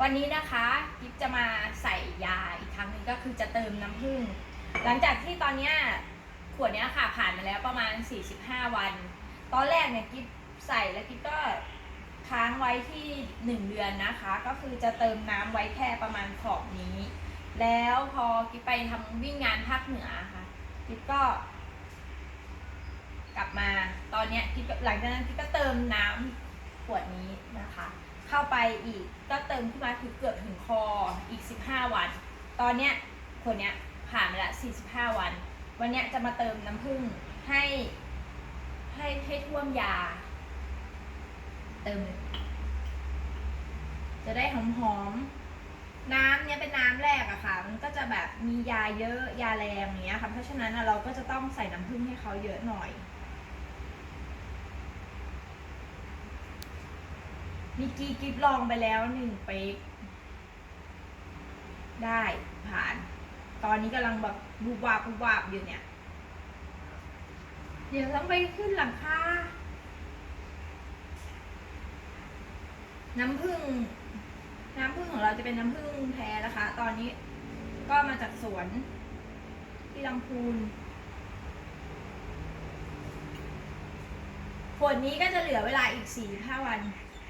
วันนี้นะคะกิฟจะมาใส่ยาอีกครั้งหนึงก็คือจะเติมน้ำผึ้งหลังจากที่ตอนเนี้ยขวดเนี้ยค่ะผ่านมาแล้วประมาณ 45 วัน ตอนแรกเนี่ยกิฟใส่แล้วกิฟก็ค้างไว้ที่ 1 เดือนนะคะ ก็คือจะเติมน้ำไว้แค่ประมาณขอบนี้ แล้วพอกิฟไปทำวิ่งงานภาคเหนือค่ะกิฟก็กลับมาตอนเนี้ยกิฟก็หลังจากนั้นกิฟก็เติมน้ำขวดนี้นะคะ เข้าไปอีกก็เติมขึ้นมาถึงเกือบถึงคออีก 15 วัน ตอนเนี้ยขวดเนี้ยผ่านไปละ 45 วัน วันเนี้ยจะมาเติมน้ำผึ้งให้ ให้ให้ท่วมยา เติม จะได้หอมๆน้ำเนี้ยเป็นน้ำแรกอะค่ะ มันก็จะแบบมียาเยอะยาแรงอย่างเงี้ยค่ะ เพราะฉะนั้นเราก็จะต้องใส่น้ำผึ้งให้เขาเยอะหน่อย มีกีกิฟลองไปแล้วหนึ่งเป๊กได้ผ่าน ตอนนี้กำลังแบบบูบวาบบูบวาบอยู่เนี่ย เดี๋ยวต้องไปขึ้นหลังคาน้ำผึ้งน้ำผึ้งของเราจะเป็นน้ำผึ้งแท้นะคะ ตอนนี้ก็มาจากสวนที่ลำพูนขวดนี้ก็จะเหลือเวลาอีก4-5วัน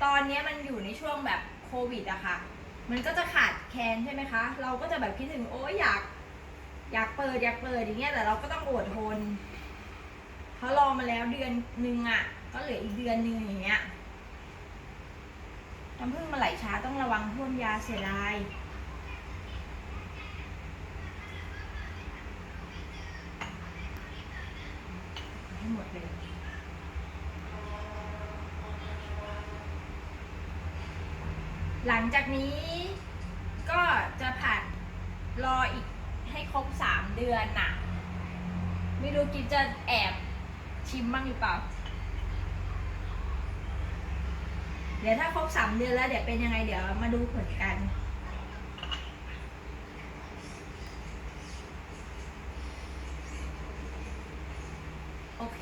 ตอนนี้มันอยู่ในช่วงแบบโควิดอะค่ะ มันก็จะขาดแคลนใช่ไหมคะ เราก็จะแบบคิดถึงโอ้ยอยาก อยากเปิดอยากเปิดอย่างเงี้ยแต่เราก็ต้องอดทนเขารอมาแล้วเดือนหนึ่งอะก็เหลืออีกเดือนหนึ่งอย่างเงี้ยน้ำผึ้งมาไหลช้าต้องระวังท่วมยาเสียดายให้หมดเลย หลังจากนี้ก็จะผ่านรออีกให้ครบสามเดือนน่ะ ไม่รู้กินจะแอบชิมบ้างหรือเปล่า เดี๋ยวถ้าครบสามเดือนแล้วเดี๋ยวเป็นยังไงเดี๋ยวมาดูผลกันโอเค